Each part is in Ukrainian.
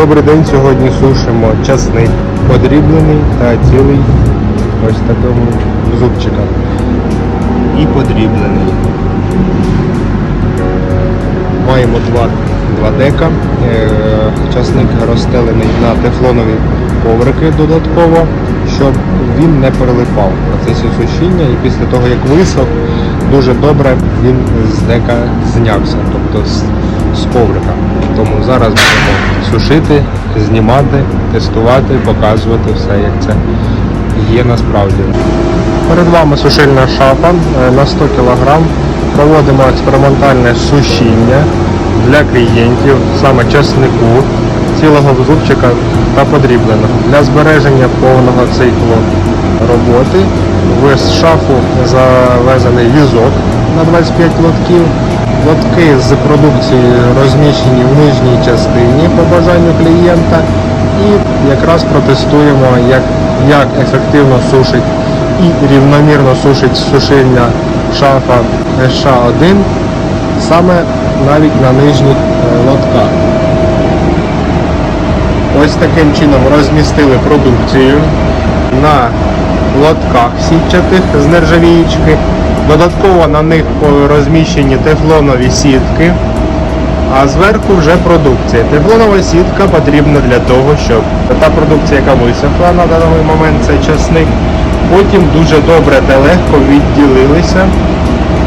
Добрий день, сьогодні сушимо часник подріблений та цілий ось такому зубчиках. І подріблений. Маємо два, два дека. Е, Часник розстелений на тефлонові коврики додатково, щоб він не перелипав в процесі сушіння і після того як висох, дуже добре він з дека знявся, тобто з, з коврика. Тому зараз будемо сушити, знімати, тестувати, показувати все, як це є насправді. Перед вами сушильна шафа е, на 100 кг. Проводимо експериментальне сушіння для клієнтів, саме часнику, цілого зубчика та подрібленого. Для збереження повного циклу роботи в шафу завезений візок на 25 лотків. Лотки з продукції розміщені в нижній частині по бажанню клієнта. І якраз протестуємо, як, як ефективно сушить і рівномірно сушить сушильня шафа ША1 саме навіть на нижніх е, лотках. Ось таким чином розмістили продукцію на лотках сітчатих з нержавіючки. Додатково на них розміщені тефлонові сітки, а зверху вже продукція. Тефлонова сітка потрібна для того, щоб та продукція, яка висохла на даний момент, це часник, потім дуже добре та легко відділилися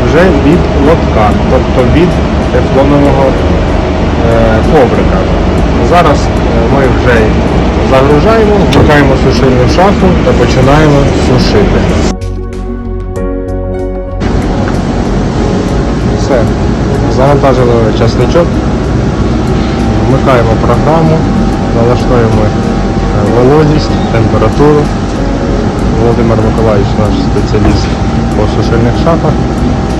вже від лотка, тобто від тефлонового е, коврика. Зараз е, ми вже загружаємо, вмикаємо сушильну шафу та починаємо сушити. Завантажили часничок, вмикаємо програму, налаштуємо е, вологість, температуру. Володимир Миколаївич наш спеціаліст по сушильних шафах,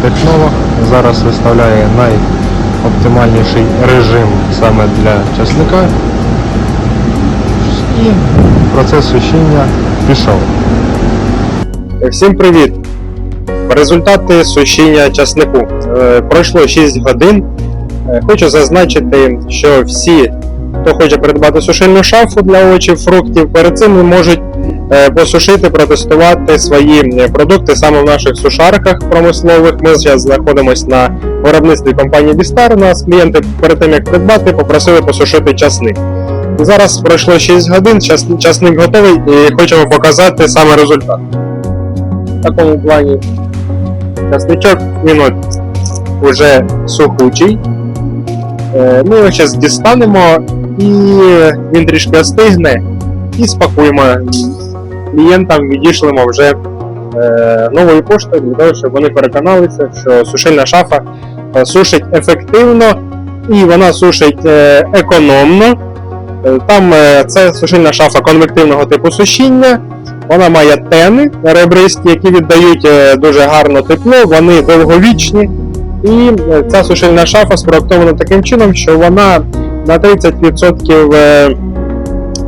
технолог. Зараз виставляє найоптимальніший режим саме для часника. І процес сушіння пішов. Всім привіт! Результати сушіння часнику. Е, Пройшло 6 годин. Е, Хочу зазначити, що всі, хто хоче придбати сушильну шафу для овочів, фруктів, перед цим можуть е, посушити, протестувати свої продукти саме в наших сушарках промислових. Ми зараз знаходимося на виробництві компанії Бістар. У Нас клієнти перед тим як придбати, попросили посушити часник. Зараз пройшло 6 годин, часник готовий і хочемо показати саме результат. В такому плані часничок він уже сухучий. Е, Ми його зараз дістанемо і він трішки остигне і спакуємо. Клієнтам відійшлемо вже е, новою поштою для того, щоб вони переконалися, що сушильна шафа е, сушить ефективно і вона сушить економно. Там це сушильна шафа конвективного типу сушіння. Вона має тени ребристі, які віддають е, дуже гарно тепло, вони довговічні. І е, ця сушильна шафа спроектована таким чином, що вона на 30% е,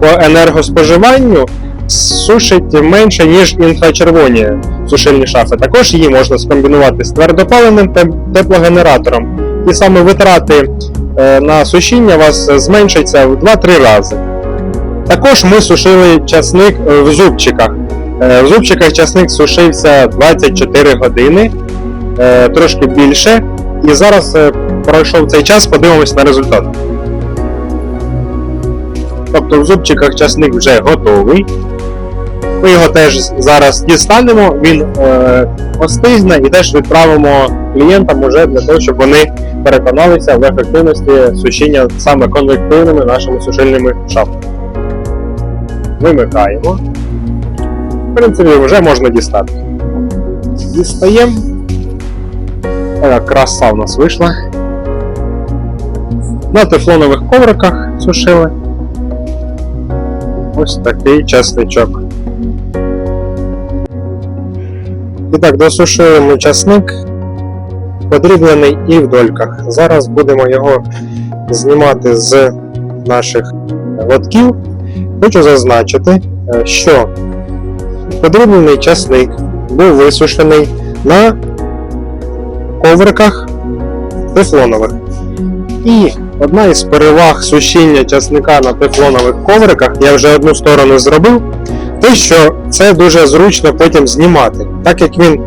по енергоспоживаннню сушить менше, ніж інфрачервоні сушильні шафи. Також її можна скомбінувати з твердопаливним теп- теплогенератором. І саме витрати на сушіння у вас зменшаться в 2-3 рази. Також ми сушили часник е, в зубчиках. Е, В зубчиках часник сушився 24 години, е, трошки більше. І зараз пройшов цей час, подивимось на результат. Тобто в зубчиках часник вже готовий. Ми його теж зараз дістанемо, він е, остигне і теж відправимо клієнтам уже для того, щоб вони переконалися в ефективності сушіння саме конвективними нашими сушильними шафами. Вимикаємо. В принципі, вже можна дістати. Дістаємо. Така краса у нас вийшла. На тефлонових ковриках сушили. Ось такий часничок. І так, досушили ми часник, подріблений і в дольках. Зараз будемо його знімати з наших лотків. Хочу зазначити, е, що подріблений часник був висушений на ковриках тефлонових. І одна із переваг сушіння часника на тефлонових ковриках, я вже одну сторону зробив, те, що це дуже зручно потім знімати. Так як він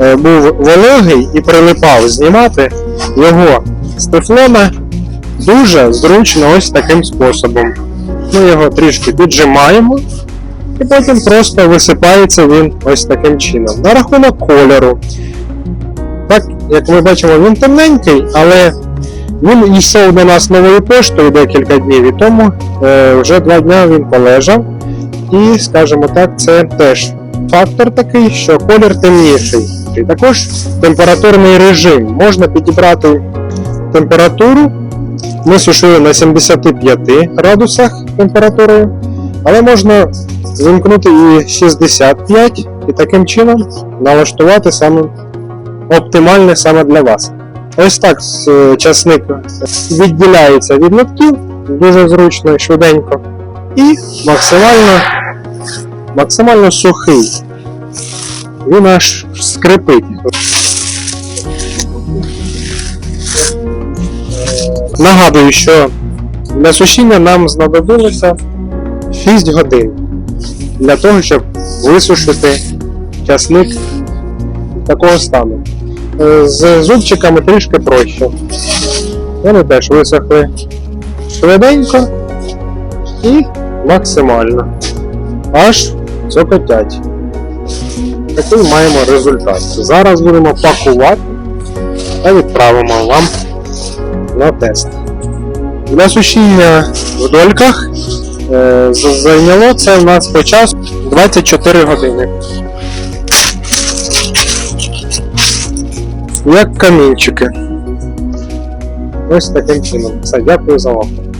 е, був вологий і прилипав знімати його з тефлона дуже зручно ось таким способом. Ми його трішки піджимаємо, і потім просто висипається він ось таким чином. На рахунок кольору. Так, як ми бачимо, він темненький, але він йшов до нас новою поштою декілька днів, і тому е, вже два дня він полежав. І, скажімо так, це теж фактор такий, що колір темніший. І також температурний режим. Можна підібрати температуру. Ми сушили на 75 градусах температурою, але можна вимкнути і 65 і таким чином налаштувати саме оптимальне саме для вас. Ось так е, часник відділяється від нитків дуже зручно і швиденько. І максимально, максимально сухий. Він аж скрипить. Нагадую, що для сушіння нам знадобилося 6 годин для того, щоб висушити часник такого стану. Е, З зубчиками трішки проще. Вони теж висохли швиденько і максимально. Аж цокотять. Такий маємо результат. Зараз будемо пакувати та відправимо вам на тест. Для сушіння в дольках е, зайняло це в нас по часу 24 години. Як камінчики. Ось таким чином. Все, дякую за увагу.